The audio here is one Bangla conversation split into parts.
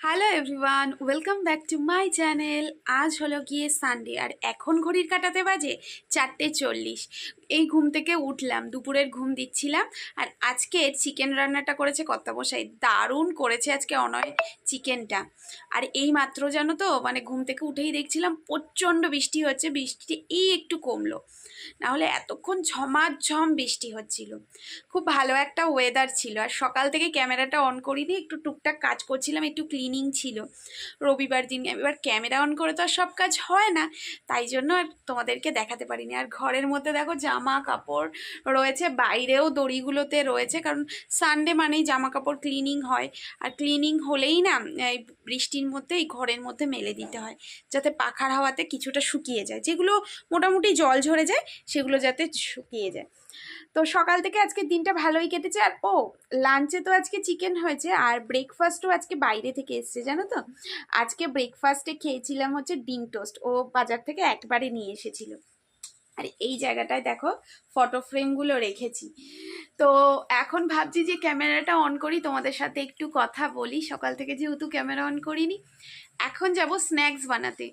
Hello everyone welcome back to my channel আজ হলো গিয়ে সানডে আর এখন ঘড়ির কাটাতে বাজে চারটে চল্লিশ। এই ঘুম থেকে উঠলাম, দুপুরের ঘুম দিচ্ছিলাম আর আজকে চিকেন রান্নাটা করেছে কর্তামশাই, দারুণ করেছে আজকে অনয় চিকেনটা আর এই মাত্র জানো তো মানে ঘুম থেকে উঠেই দেখছিলাম প্রচণ্ড বৃষ্টি হচ্ছে বৃষ্টি এই একটু কমলো। নাহলে এতক্ষণ ঝমাঝম বৃষ্টি হচ্ছিল। খুব ভালো একটা ওয়েদার ছিল। আর সকাল থেকে ক্যামেরাটা অন করিনি, একটু টুকটাক কাজ করছিলাম, একটু ক্লিনিং ছিল। রবিবার দিন এবার ক্যামেরা অন করে তো আর সব কাজ হয় না, তাই জন্য তোমাদেরকে দেখাতে পারিনি। আর ঘরের মধ্যে দেখো জামা কাপড় রয়েছে। বাইরেও দড়িগুলোতে রয়েছে, কারণ সানডে মানেই জামা কাপড় ক্লিনিং হয়। আর ক্লিনিং হলেই না, এই বৃষ্টির মধ্যে, এই ঘরের মধ্যে মেলে দিতে হয়, যাতে পাখার হাওয়াতে কিছুটা শুকিয়ে যায়। যেগুলো মোটামুটি জল ঝরে যায়, সেগুলো যাতে শুকিয়ে যায়। তো সকাল থেকে আজকে দিনটা ভালোই কেটেছে। আর ও লাঞ্চে তো আজকে চিকেন হয়েছে, আর ব্রেকফাস্টও আজকে বাইরে থেকে এসছে, জানো তো? আজকে ব্রেকফাস্টে খেয়েছিলাম হচ্ছে ডিম টোস্ট ও বাজার থেকে একবারে নিয়ে এসেছিল। আর এই জায়গাটায় দেখো ফটো ফ্রেমগুলো রেখেছি। তো এখন ভাবছি যে ক্যামেরাটা অন করি, তোমাদের সাথে একটু কথা বলি। সকাল থেকে যেহেতু ক্যামেরা অন করিনি, এখন যাব স্ন্যাক্স বানাতে।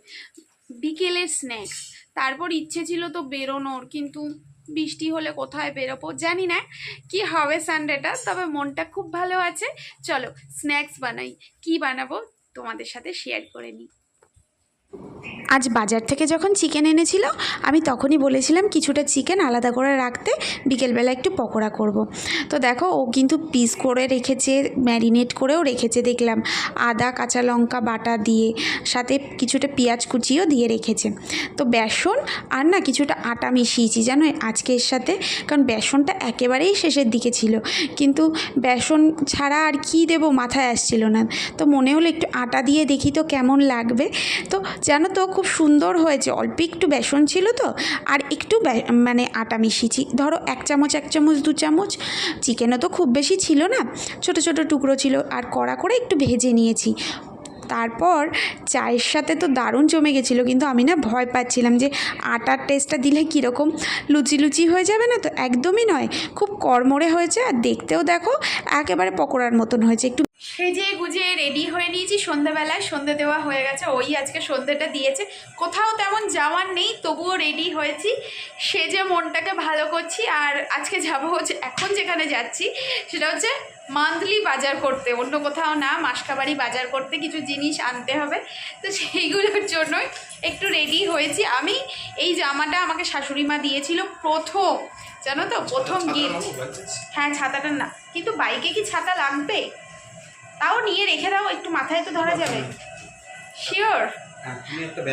বিকেলের স্ন্যাক্স তারপর ইচ্ছে ছিল তো বেরোনোর, কিন্তু বৃষ্টি হলে কোথায় বেরোবো জানি না। কি হবে সানডেটা তবে মনটা খুব ভালো আছে। চলো স্ন্যাক্স বানাই। কি বানাবো? তোমাদের সাথে শেয়ার করে নিই। আজ বাজার থেকে যখন চিকেন এনেছিল, আমি তখনই বলেছিলাম কিছুটা চিকেন আলাদা করে রাখতে, বিকেলবেলা একটু পকোড়া করব। তো দেখো, ও কিন্তু পিস করে রেখেছে, ম্যারিনেট করেও রেখেছে, দেখলাম। আদা, কাঁচা লঙ্কা বাটা দিয়ে, সাথে কিছুটা পেঁয়াজ কুচিও দিয়ে রেখেছে। তো বেসন আর না কিছুটা আটা মিশিয়েছি, জানো, আজকে এর সাথে, কারণ বেসনটা একেবারেই শেষের দিকে ছিল। কিন্তু বেসন ছাড়া আর কি দেব, মাথায় আসছিল না। তো মনে হলো একটু আটা দিয়ে দেখি তো কেমন লাগবে। তো জানো তো খুব সুন্দর হয়েছে। অল্প একটু বেসন ছিল তো, আর একটু মানে আটা মিশিয়েছি। ধরো এক চামচ এক চামচ, দু চামচ। চিকেনও তো খুব বেশি ছিল না, ছোট ছোট টুকরো ছিল। আর কড়া করে একটু ভেজে নিয়েছি। তারপর চায়ের সাথে তো দারুণ জমে গেছিল, কিন্তু আমি না ভয় পাচ্ছিলাম যে আটার টেস্টটা দিলে কীরকম লুচি লুচি হয়ে যাবে না তো? একদমই নয়। খুব কড়মড়ে হয়েছে, আর দেখতেও দেখো, একেবারে পকোড়ার মতন হয়েছে। একটু সেজে গুজে রেডি হয়ে নিয়েছি। সন্ধ্যাবেলায় সন্ধে দেওয়া হয়ে গেছে। ওই আজকে সন্ধ্যেটা দিয়েছে। কোথাও তেমন যাওয়ার নেই তবুও রেডি হয়েছি। সেজে মনটাকে ভালো করছি। আর আজকে যাব হচ্ছে এখন যেখানে যাচ্ছি সেটা হচ্ছে মান্থলি বাজার করতে। অন্য কোথাও না মাসকাবাড়ি বাজার করতে কিছু জিনিস আনতে হবে। তো সেইগুলোর জন্যই একটু রেডি হয়েছি। আমি এই জামাটা আমাকে শাশুড়ি মা দিয়েছিল প্রথম। জানো তো? প্রথম গিফট হ্যাঁ ছাতাটা না। কিন্তু বাইকে কি ছাতা লাগবে? তাও নিয়ে রেখে দাও একটু মাথায় তো ধরা যাবে। শিওর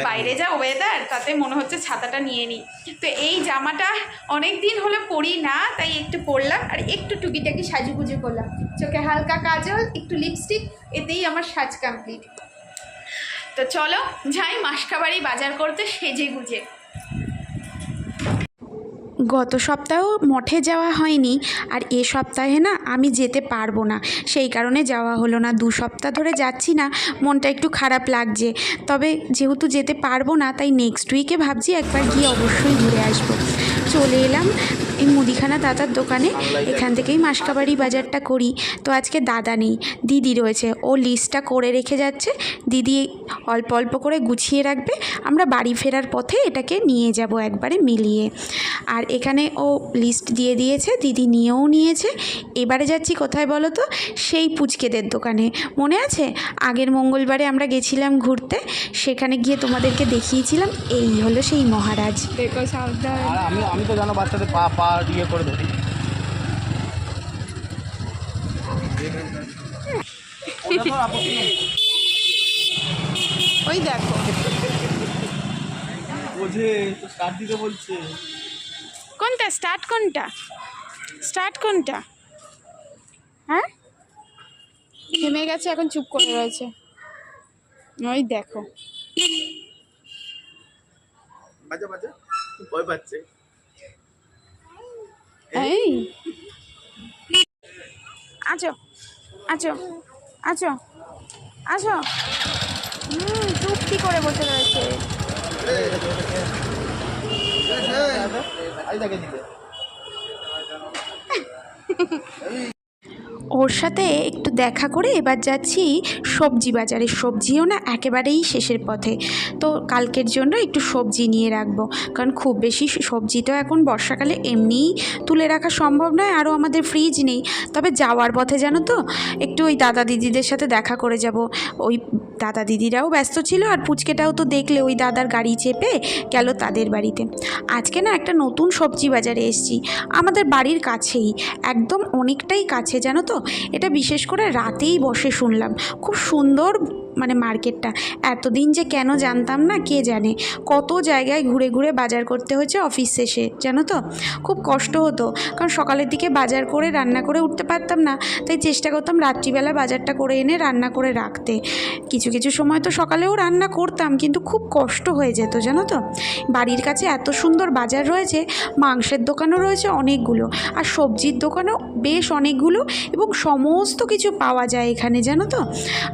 বাইরে যা ওয়েদার তাতে মনে হচ্ছে ছাতাটা নিয়ে নিই তো এই জামাটা অনেক দিন হলে পরি না তাই একটু পরলাম আর একটু টুকিটাকি সাজুগুজু করলাম। চোখে হালকা কাজল একটু লিপস্টিক এতেই আমার সাজ কমপ্লিট তো চলো যাই মাসকাবাড়ি বাজার করতে সেজে গুজে। গত সপ্তাহ মঠে যাওয়া হয়নি আর এ সপ্তাহে না আমি যেতে পারব না। সেই কারণে যাওয়া হলো না। দু সপ্তাহ ধরে যাচ্ছি না। মনটা একটু খারাপ লাগছে। তবে যেহেতু যেতে পারব না, তাই নেক্সট উইকে ভাবছি একবার গিয়ে অবশ্যই ঘুরে আসব। চলে এলাম এই মুদিখানা দাদার দোকানে। এখান থেকেই মাসকাবাড়ি বাজারটা করি। তো আজকে দাদা নেই, দিদি রয়েছে। ও লিস্টটা করে রেখে যাচ্ছে। দিদি অল্প অল্প করে গুছিয়ে রাখবে। আমরা বাড়ি ফেরার পথে এটাকে নিয়ে যাব একবারে মিলিয়ে। আর এখানে ও লিস্ট দিয়ে দিয়েছে দিদি নিয়েও নিয়েছে। এবারে যাচ্ছি কোথায় বলো তো? সেই পুচকেদের দোকানে। মনে আছে? আগের মঙ্গলবারে আমরা গেছিলাম ঘুরতে সেখানে গিয়ে তোমাদেরকে দেখিয়েছিলাম এই হলো সেই মহারাজ। দেখো সাবধান। আর আমি আমি তো জানো বাচ্চাদের পা পা করে ধরি। ওটা তো আপত্তি নেই। ওই দেখো। বোঝে দিতে বলছে। কোনটা স্টার্ট কোনটা স্টার্ট কোনটা হ্যাঁ থেমে গেছে এখন চুপ করে রয়েছে ওই দেখো ভয় পাচ্ছে এই আছো আছো আছো আছো হুম চুপটি করে বসে রয়েছে আই দেখে দিতে ওর সাথে একটু দেখা করে এবার যাচ্ছি সবজি বাজারে। সবজিও না একেবারেই শেষের পথে। তো কালকের জন্য একটু সবজি নিয়ে রাখব। কারণ খুব বেশি সবজি তো এখন বর্ষাকালে এমনিই তুলে রাখা সম্ভব নয়, আরও আমাদের ফ্রিজ নেই। তবে যাওয়ার পথে জানো তো, একটু ওই দাদা দিদিদের সাথে দেখা করে যাব। ওই দাদা দিদিরাও ব্যস্ত ছিল আর পুচকেটাও তো দেখলে ওই দাদার গাড়ি চেপে গেল তাদের বাড়িতে। আজকে না একটা নতুন সবজি বাজারে এসেছি। আমাদের বাড়ির কাছেই, একদম অনেকটাই কাছে, জানো তো? এটা বিশেষ করে রাতেই বসে শুনলাম। খুব সুন্দর মানে মার্কেটটা। এতদিন যে কেন জানতাম না, কে জানে? কত জায়গায় ঘুরে ঘুরে বাজার করতে হয়েছে অফিস শেষে জানো তো? খুব কষ্ট হতো। কারণ সকালের দিকে বাজার করে, রান্না করে উঠতে পারতাম না। তাই চেষ্টা করতাম রাত্রিবেলা বাজারটা করে এনে রান্না করে রাখতে। কিছু কিছু সময় তো সকালেও রান্না করতাম, কিন্তু খুব কষ্ট হয়ে যেত, জানো তো? বাড়ির কাছে এত সুন্দর বাজার রয়েছে, মাংসের দোকানও রয়েছে অনেকগুলো, আর সবজির দোকানও বেশ অনেকগুলো এবং সমস্ত কিছু পাওয়া যায় এখানে, জানো তো?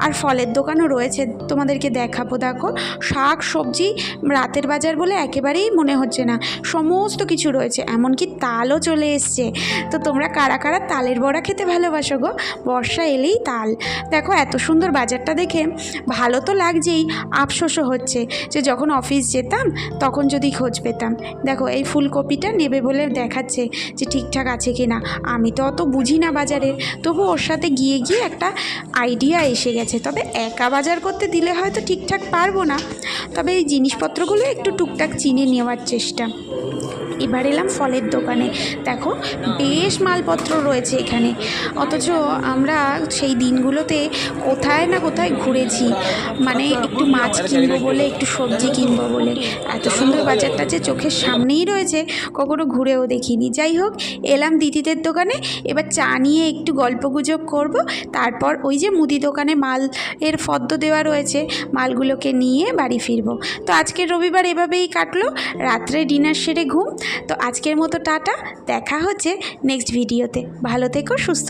আর ফলের দোকানও রয়েছে, তোমাদেরকে দেখাবো। দেখো, শাক, সবজি রাতের বাজার বলে একেবারেই মনে হচ্ছে না। সমস্ত কিছু রয়েছে, এমনকি তালও চলে এসছে। তো তোমরা কারা কারা তালের বড়া খেতে ভালোবাসো গো? বর্ষা এলেই তাল। দেখো, এত সুন্দর বাজারটা দেখে ভালো তো লাগছেই, আফসোসও হচ্ছে যে যখন অফিস যেতাম, তখন যদি খোঁজ পেতাম। দেখো, এই ফুলকপিটা নেবে বলে দেখাচ্ছে যে ঠিকঠাক আছে কি না আমি তো অত বুঝি না বাজারে। তবু ওর সাথে গিয়ে গিয়ে একটা আইডিয়া এসে গেছে। তবে একা বাজার করতে দিলে হয়তো ঠিকঠাক পারব না। তবে এই জিনিসপত্রগুলো একটু টুকটাক চিনে নেওয়ার চেষ্টা। এবার এলাম ফলের দোকানে। দেখো, বেশ মালপত্র রয়েছে এখানে। অথচ আমরা সেই দিনগুলোতে কোথায় না কোথায় ঘুরেছি। মানে একটু মাছ কিনবো বলে, একটু সবজি কিনবো বলে। এত সুন্দর বাজারটা যে চোখের সামনেই রয়েছে, কখনো ঘুরেও দেখিনি। যাই হোক, এলাম দিদিদের দোকানে, এবার চা নিয়ে একটু গল্প গুজব করব। তারপর ওই যে মুদি দোকানে মাল এর ফদ্দ দেওয়া রয়েছে, মালগুলোকে নিয়ে বাড়ি ফিরবো। তো আজকের রবিবার এভাবেই কাটলো। রাত্রে ডিনার সেরে ঘুম। তো আজকের মতো টাটা দেখা হচ্ছে নেক্সট ভিডিওতে ভালো থেকো সুস্থ